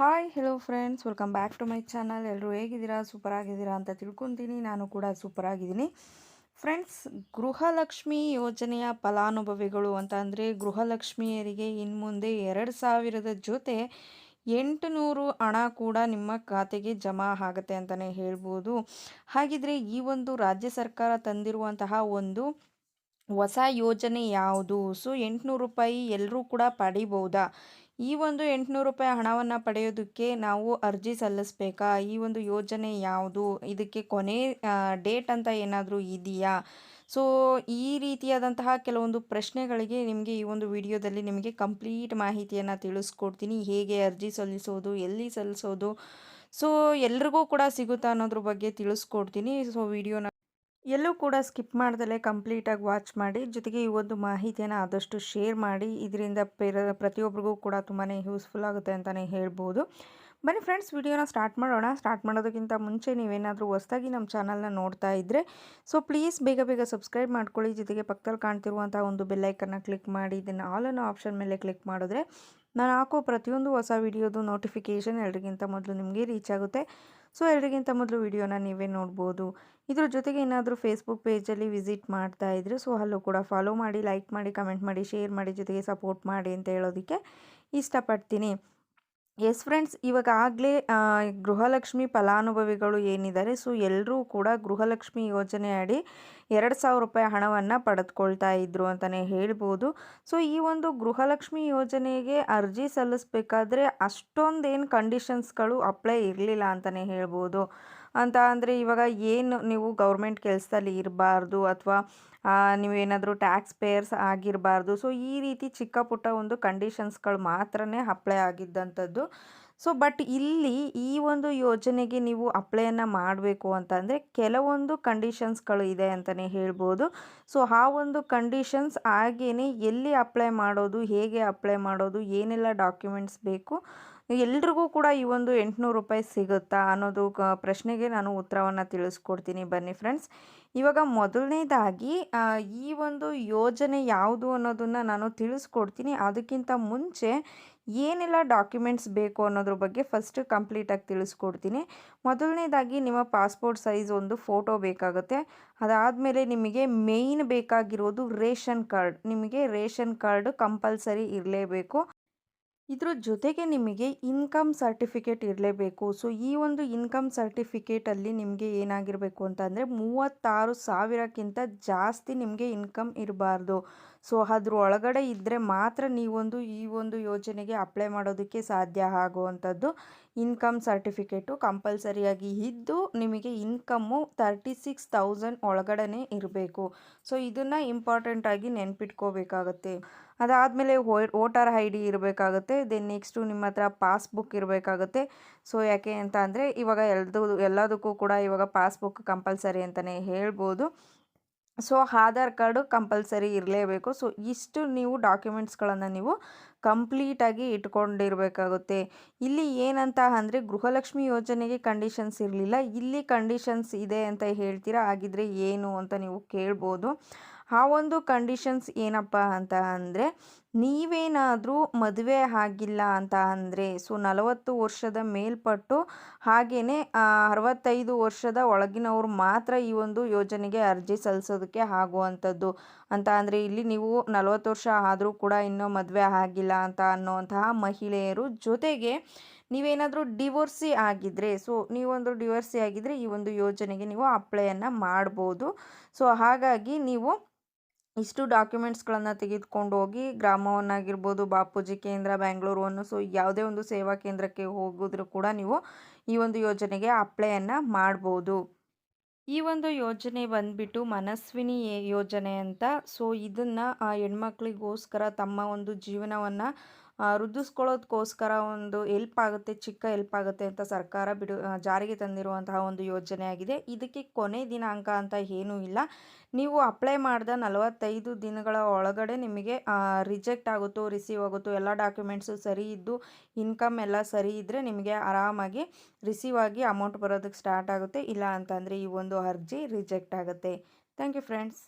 Hi hello friends welcome back to my channel ಎಲ್ಲರೂ ಹೇಗಿದ್ದೀರಾ? Super ಆಗಿದ್ದೀರಾ ಅಂತ ತಿಳ್ಕೊತೀನಿ. ನಾನು ಕೂಡ ಸೂಪರ್ ಆಗಿದ್ದೀನಿ ಫ್ರೆಂಡ್ಸ್ ಗೃಹಲಕ್ಷ್ಮಿ ಯೋಜನೆಯ ಫಲಾನುಭವಿಗಳು ಅಂತ ಅಂದರೆ ಗೃಹಲಕ್ಷ್ಮಿಯರಿಗೆ ಇನ್ನು ಮುಂದೆ ಎರಡು ಸಾವಿರದ ಜೊತೆ ಎಂಟುನೂರು ಹಣ ಕೂಡ ನಿಮ್ಮ ಖಾತೆಗೆ ಜಮಾ ಆಗುತ್ತೆ ಅಂತಲೇ ಹೇಳ್ಬೋದು. ಹಾಗಿದ್ರೆ ಈ ಒಂದು ರಾಜ್ಯ ಸರ್ಕಾರ ತಂದಿರುವಂತಹ ಒಂದು ಹೊಸ ಯೋಜನೆ ಯಾವುದು? ಸೊ ಎಂಟುನೂರು ರೂಪಾಯಿ ಎಲ್ಲರೂ ಕೂಡ ಪಡಿಬೋದಾ? ಈ ಒಂದು ಎಂಟುನೂರು ರೂಪಾಯಿ ಹಣವನ್ನು ಪಡೆಯೋದಕ್ಕೆ ನಾವು ಅರ್ಜಿ ಸಲ್ಲಿಸ್ಬೇಕಾ? ಈ ಒಂದು ಯೋಜನೆ ಯಾವುದು? ಇದಕ್ಕೆ ಕೊನೆ ಡೇಟ್ ಅಂತ ಏನಾದರೂ ಇದೆಯಾ? ಸೊ, ಈ ರೀತಿಯಾದಂತಹ ಕೆಲವೊಂದು ಪ್ರಶ್ನೆಗಳಿಗೆ ನಿಮಗೆ ಈ ಒಂದು ವಿಡಿಯೋದಲ್ಲಿ ನಿಮಗೆ ಕಂಪ್ಲೀಟ್ ಮಾಹಿತಿಯನ್ನು ತಿಳಿಸ್ಕೊಡ್ತೀನಿ. ಹೇಗೆ ಅರ್ಜಿ ಸಲ್ಲಿಸೋದು, ಎಲ್ಲಿ ಸಲ್ಲಿಸೋದು? ಸೊ, ಎಲ್ರಿಗೂ ಕೂಡ ಸಿಗುತ್ತಾ ಅನ್ನೋದ್ರ ಬಗ್ಗೆ ತಿಳಿಸ್ಕೊಡ್ತೀನಿ. ಸೊ, ವಿಡಿಯೋನ ಎಲ್ಲೂ ಕೂಡ ಸ್ಕಿಪ್ ಮಾಡ್ದಲೇ ಕಂಪ್ಲೀಟಾಗಿ ವಾಚ್ ಮಾಡಿ, ಜೊತೆಗೆ ಈ ಒಂದು ಮಾಹಿತಿಯನ್ನು ಆದಷ್ಟು ಶೇರ್ ಮಾಡಿ, ಇದರಿಂದ ಪೇರ ಪ್ರತಿಯೊಬ್ಬರಿಗೂ ಕೂಡ ತುಂಬಾ ಯೂಸ್ಫುಲ್ ಆಗುತ್ತೆ ಅಂತಲೇ ಹೇಳ್ಬೋದು. ಬನ್ನಿ ಫ್ರೆಂಡ್ಸ್, ವಿಡಿಯೋನ ಸ್ಟಾರ್ಟ್ ಮಾಡೋಣ. ಸ್ಟಾರ್ಟ್ ಮಾಡೋದಕ್ಕಿಂತ ಮುಂಚೆ ನೀವೇನಾದರೂ ಹೊಸ್ದಾಗಿ ನಮ್ಮ ಚಾನಲ್ನ ನೋಡ್ತಾ ಇದ್ದರೆ ಸೊ ಪ್ಲೀಸ್ ಬೇಗ ಬೇಗ ಸಬ್ಸ್ಕ್ರೈಬ್ ಮಾಡ್ಕೊಳ್ಳಿ. ಜೊತೆಗೆ ಪಕ್ಕದಲ್ಲಿ ಕಾಣ್ತಿರುವಂಥ ಒಂದು ಬೆಲ್ಲೈಕನ್ನ ಕ್ಲಿಕ್ ಮಾಡಿ, ಇದನ್ನು ಆಲ್ ಅನ್ನೋ ಆಪ್ಷನ್ ಮೇಲೆ ಕ್ಲಿಕ್ ಮಾಡಿದ್ರೆ ನಾನು ಹಾಕೋ ಪ್ರತಿಯೊಂದು ಹೊಸ ವಿಡಿಯೋದು ನೋಟಿಫಿಕೇಷನ್ ಎಲ್ರಿಗಿಂತ ಮೊದಲು ನಿಮಗೆ ರೀಚ್ ಆಗುತ್ತೆ. ಸೊ ಎಲ್ರಿಗಿಂತ ಮೊದಲು ವಿಡಿಯೋನ ನೀವೇ ನೋಡ್ಬೋದು. ಇದ್ರ ಜೊತೆಗೆ ಏನಾದರೂ ಫೇಸ್ಬುಕ್ ಪೇಜಲ್ಲಿ ವಿಸಿಟ್ ಮಾಡ್ತಾ ಇದ್ರೆ ಸೊ ಅಲ್ಲೂ ಕೂಡ ಫಾಲೋ ಮಾಡಿ ಲೈಕ್ ಮಾಡಿ ಕಮೆಂಟ್ ಮಾಡಿ ಶೇರ್ ಮಾಡಿ, ಜೊತೆಗೆ ಸಪೋರ್ಟ್ ಮಾಡಿ ಅಂತ ಹೇಳೋದಕ್ಕೆ ಇಷ್ಟಪಡ್ತೀನಿ. ಎಸ್ ಫ್ರೆಂಡ್ಸ್ ಇವಾಗ ಗೃಹಲಕ್ಷ್ಮಿ ಫಲಾನುಭವಿಗಳು ಏನಿದ್ದಾರೆ ಸೊ ಎಲ್ಲರೂ ಕೂಡ ಗೃಹಲಕ್ಷ್ಮಿ ಯೋಜನೆ ಅಡಿ ಎರಡು ಸಾವಿರ ರೂಪಾಯಿ ಹಣವನ್ನು ಪಡೆದುಕೊಳ್ತಾ ಇದ್ರು ಅಂತಲೇ ಹೇಳ್ಬೋದು. ಸೊ ಈ ಒಂದು ಗೃಹಲಕ್ಷ್ಮಿ ಯೋಜನೆಗೆ ಅರ್ಜಿ ಸಲ್ಲಿಸ್ಬೇಕಾದ್ರೆ ಅಷ್ಟೊಂದೇನು ಕಂಡೀಷನ್ಸ್ಗಳು ಅಪ್ಲೈ ಇರಲಿಲ್ಲ ಅಂತಲೇ ಹೇಳ್ಬೋದು. ಅಂತ ಅಂದರೆ ಇವಾಗ ಏನು ನೀವು ಗೌರ್ಮೆಂಟ್ ಕೆಲಸದಲ್ಲಿ ಇರಬಾರ್ದು, ಅಥವಾ ನೀವೇನಾದರೂ ಟ್ಯಾಕ್ಸ್ ಪೇಯರ್ಸ್ ಆಗಿರಬಾರ್ದು. ಸೊ ಈ ರೀತಿ ಚಿಕ್ಕ ಪುಟ್ಟ ಒಂದು ಕಂಡೀಷನ್ಸ್ಗಳು ಮಾತ್ರನೇ ಅಪ್ಲೈ ಆಗಿದ್ದಂಥದ್ದು. ಸೊ ಬಟ್ ಇಲ್ಲಿ ಈ ಒಂದು ಯೋಜನೆಗೆ ನೀವು ಅಪ್ಲೈಯನ್ನು ಮಾಡಬೇಕು ಅಂತಂದರೆ ಕೆಲವೊಂದು ಕಂಡೀಷನ್ಸ್ಗಳು ಇದೆ ಅಂತಲೇ ಹೇಳ್ಬೋದು. ಸೊ ಆ ಒಂದು ಕಂಡೀಷನ್ಸ್ ಹಾಗೆಯೇ ಎಲ್ಲಿ ಅಪ್ಲೈ ಮಾಡೋದು, ಹೇಗೆ ಅಪ್ಲೈ ಮಾಡೋದು, ಏನೆಲ್ಲ ಡಾಕ್ಯುಮೆಂಟ್ಸ್ ಬೇಕು ಎಲ್ರಿಗೂ ಕೂಡ ಈ ಒಂದು ಎಂಟುನೂರು ರೂಪಾಯಿ ಸಿಗುತ್ತಾ ಅನ್ನೋದು ಪ್ರಶ್ನೆಗೆ ನಾನು ಉತ್ತರವನ್ನು ತಿಳಿಸ್ಕೊಡ್ತೀನಿ ಬನ್ನಿ ಫ್ರೆಂಡ್ಸ್. ಇವಾಗ ಮೊದಲನೇದಾಗಿ ಈ ಒಂದು ಯೋಜನೆ ಯಾವುದು ಅನ್ನೋದನ್ನು ನಾನು ತಿಳಿಸ್ಕೊಡ್ತೀನಿ. ಅದಕ್ಕಿಂತ ಮುಂಚೆ ಏನೆಲ್ಲ ಡಾಕ್ಯುಮೆಂಟ್ಸ್ ಬೇಕು ಅನ್ನೋದ್ರ ಬಗ್ಗೆ ಫಸ್ಟ್ ಕಂಪ್ಲೀಟಾಗಿ ತಿಳಿಸ್ಕೊಡ್ತೀನಿ. ಮೊದಲನೇದಾಗಿ ನಿಮ್ಮ ಪಾಸ್ಪೋರ್ಟ್ ಸೈಜ್ ಒಂದು ಫೋಟೋ ಬೇಕಾಗುತ್ತೆ. ಅದಾದಮೇಲೆ ನಿಮಗೆ ಮೇಯ್ನ್ ಬೇಕಾಗಿರೋದು ರೇಷನ್ ಕಾರ್ಡ್. ನಿಮಗೆ ರೇಷನ್ ಕಾರ್ಡ್ ಕಂಪಲ್ಸರಿ ಇರಲೇಬೇಕು. ಇದ್ರ ಜೊತೆಗೆ ನಿಮಗೆ ಇನ್ಕಮ್ ಸರ್ಟಿಫಿಕೇಟ್ ಇರಲೇಬೇಕು. ಸೊ ಈ ಒಂದು ಇನ್ಕಮ್ ಸರ್ಟಿಫಿಕೇಟಲ್ಲಿ ನಿಮಗೆ ಏನಾಗಿರಬೇಕು ಅಂತ ಅಂದರೆ ಮೂವತ್ತಾರು ಸಾವಿರಕ್ಕಿಂತ ಜಾಸ್ತಿ ನಿಮಗೆ ಇನ್ಕಮ್ ಇರಬಾರ್ದು. ಸೊ ಅದ್ರ ಒಳಗಡೆ ಇದ್ದರೆ ಮಾತ್ರ ನೀವೊಂದು ಈ ಒಂದು ಯೋಜನೆಗೆ ಅಪ್ಲೈ ಮಾಡೋದಕ್ಕೆ ಸಾಧ್ಯ ಆಗುವಂಥದ್ದು. ಇನ್ಕಮ್ ಸರ್ಟಿಫಿಕೇಟು ಕಂಪಲ್ಸರಿಯಾಗಿ ಇದ್ದು ನಿಮಗೆ ಇನ್ಕಮ್ಮು ತರ್ಟಿ ಸಿಕ್ಸ್ ತೌಸಂಡ್ ಒಳಗಡೆ ಇರಬೇಕು. ಸೊ ಇದನ್ನು ಇಂಪಾರ್ಟೆಂಟಾಗಿ ನೆನ್ಪಿಟ್ಕೋಬೇಕಾಗತ್ತೆ. ಅದಾದಮೇಲೆ ವೋಟರ್ ಐ ಡಿ ಇರಬೇಕಾಗುತ್ತೆ, ದೆನ್ ನೆಕ್ಸ್ಟು ನಿಮ್ಮ ಹತ್ರ ಪಾಸ್ಬುಕ್ ಇರಬೇಕಾಗುತ್ತೆ. ಸೊ, ಯಾಕೆ ಅಂತ ಅಂದರೆ, ಇವಾಗ ಎಲ್ದು, ಎಲ್ಲದಕ್ಕೂ ಕೂಡ ಇವಾಗ ಪಾಸ್ಬುಕ್ ಕಂಪಲ್ಸರಿ ಅಂತಲೇ ಹೇಳ್ಬೋದು. ಸೊ, ಆಧಾರ್ ಕಾರ್ಡು ಕಂಪಲ್ಸರಿ ಇರಲೇಬೇಕು. ಸೊ, ಇಷ್ಟು ನೀವು ಡಾಕ್ಯುಮೆಂಟ್ಸ್ಗಳನ್ನು ನೀವು ಕಂಪ್ಲೀಟಾಗಿ ಇಟ್ಕೊಂಡಿರಬೇಕಾಗುತ್ತೆ. ಇಲ್ಲಿ ಏನಂತ ಅಂದರೆ, ಗೃಹಲಕ್ಷ್ಮಿ ಯೋಜನೆಗೆ ಕಂಡೀಷನ್ಸ್ ಇರಲಿಲ್ಲ. ಇಲ್ಲಿ ಕಂಡೀಷನ್ಸ್ ಇದೆ ಅಂತ ಹೇಳ್ತೀರಾ, ಹಾಗಿದ್ರೆ ಏನು ಅಂತ ನೀವು ಕೇಳ್ಬೋದು. ಆ ಒಂದು ಕಂಡೀಷನ್ಸ್ ಏನಪ್ಪ ಅಂತ ಅಂದರೆ, ನೀವೇನಾದರೂ ಮದುವೆ ಆಗಿಲ್ಲ ಅಂತ ಅಂದರೆ ಸೊ ನಲವತ್ತು ವರ್ಷದ ಮೇಲ್ಪಟ್ಟು ಹಾಗೆಯೇ ಅರವತ್ತೈದು ವರ್ಷದ ಒಳಗಿನವರು ಮಾತ್ರ ಈ ಒಂದು ಯೋಜನೆಗೆ ಅರ್ಜಿ ಸಲ್ಲಿಸೋದಕ್ಕೆ ಆಗುವಂಥದ್ದು ಅಂತ ಅಂದರೆ, ಇಲ್ಲಿ ನೀವು ನಲವತ್ತು ವರ್ಷ ಆದರೂ ಕೂಡ ಇನ್ನೂ ಮದುವೆ ಆಗಿಲ್ಲ ಅಂತ ಅನ್ನೋವಂತಹ ಮಹಿಳೆಯರು ಜೊತೆಗೆ ನೀವೇನಾದರೂ ಡಿವೋರ್ಸಿ ಆಗಿದ್ದರೆ ಸೊ ನೀವೊಂದು ಡಿವೋರ್ಸಿ ಆಗಿದ್ದರೆ ಈ ಒಂದು ಯೋಜನೆಗೆ ನೀವು ಅಪ್ಲೈಯನ್ನು ಮಾಡ್ಬೋದು. ಸೊ ಹಾಗಾಗಿ ನೀವು ಇಷ್ಟು ಡಾಕ್ಯುಮೆಂಟ್ಸ್ಗಳನ್ನು ತೆಗೆದುಕೊಂಡು ಹೋಗಿ ಗ್ರಾಮವನ್ನಾಗಿರ್ಬೋದು, ಬಾಪೂಜಿ ಕೇಂದ್ರ ಬ್ಯಾಂಗ್ಳೂರು ಅನ್ನು ಸೊ ಯಾವುದೇ ಒಂದು ಸೇವಾ ಕೇಂದ್ರಕ್ಕೆ ಹೋಗಿದ್ರು ಕೂಡ ನೀವು ಈ ಒಂದು ಯೋಜನೆಗೆ ಅಪ್ಲೈಯನ್ನು ಮಾಡ್ಬೋದು. ಈ ಒಂದು ಯೋಜನೆ ಬಂದ್ಬಿಟ್ಟು ಮನಸ್ವಿನಿ ಯೋಜನೆ ಅಂತ ಸೊ ಇದನ್ನು ಹೆಣ್ಮಕ್ಳಿಗೋಸ್ಕರ ತಮ್ಮ ಒಂದು ಜೀವನವನ್ನು ವೃದ್ಧಿಸ್ಕೊಳ್ಳೋದಕ್ಕೋಸ್ಕರ ಒಂದು ಎಲ್ಪ್ ಆಗುತ್ತೆ, ಚಿಕ್ಕ ಎಲ್ಪ್ ಆಗುತ್ತೆ ಅಂತ ಸರ್ಕಾರ ಬಿಡು ಜಾರಿಗೆ ತಂದಿರುವಂತಹ ಒಂದು ಯೋಜನೆ ಆಗಿದೆ. ಇದಕ್ಕೆ ಕೊನೆ ದಿನಾಂಕ ಅಂತ ಏನೂ ಇಲ್ಲ. ನೀವು ಅಪ್ಲೈ ಮಾಡಿದ ನಲವತ್ತೈದು ದಿನಗಳ ಒಳಗಡೆ ನಿಮಗೆ ರಿಜೆಕ್ಟ್ ಆಗುತ್ತೋ, ರಿಸೀವ್ ಆಗುತ್ತೋ, ಎಲ್ಲ ಡಾಕ್ಯುಮೆಂಟ್ಸು ಸರಿ ಇದ್ದು, ಇನ್ಕಮ್ ಎಲ್ಲ ಸರಿ ಇದ್ದರೆ ನಿಮಗೆ ಆರಾಮಾಗಿ ರಿಸೀವ್ ಆಗಿ ಅಮೌಂಟ್ ಬರೋದಕ್ಕೆ ಸ್ಟಾರ್ಟ್ ಆಗುತ್ತೆ. ಇಲ್ಲ ಅಂತಂದರೆ ಈ ಒಂದು ಅರ್ಜಿ ರಿಜೆಕ್ಟ್ ಆಗುತ್ತೆ. Thank you friends.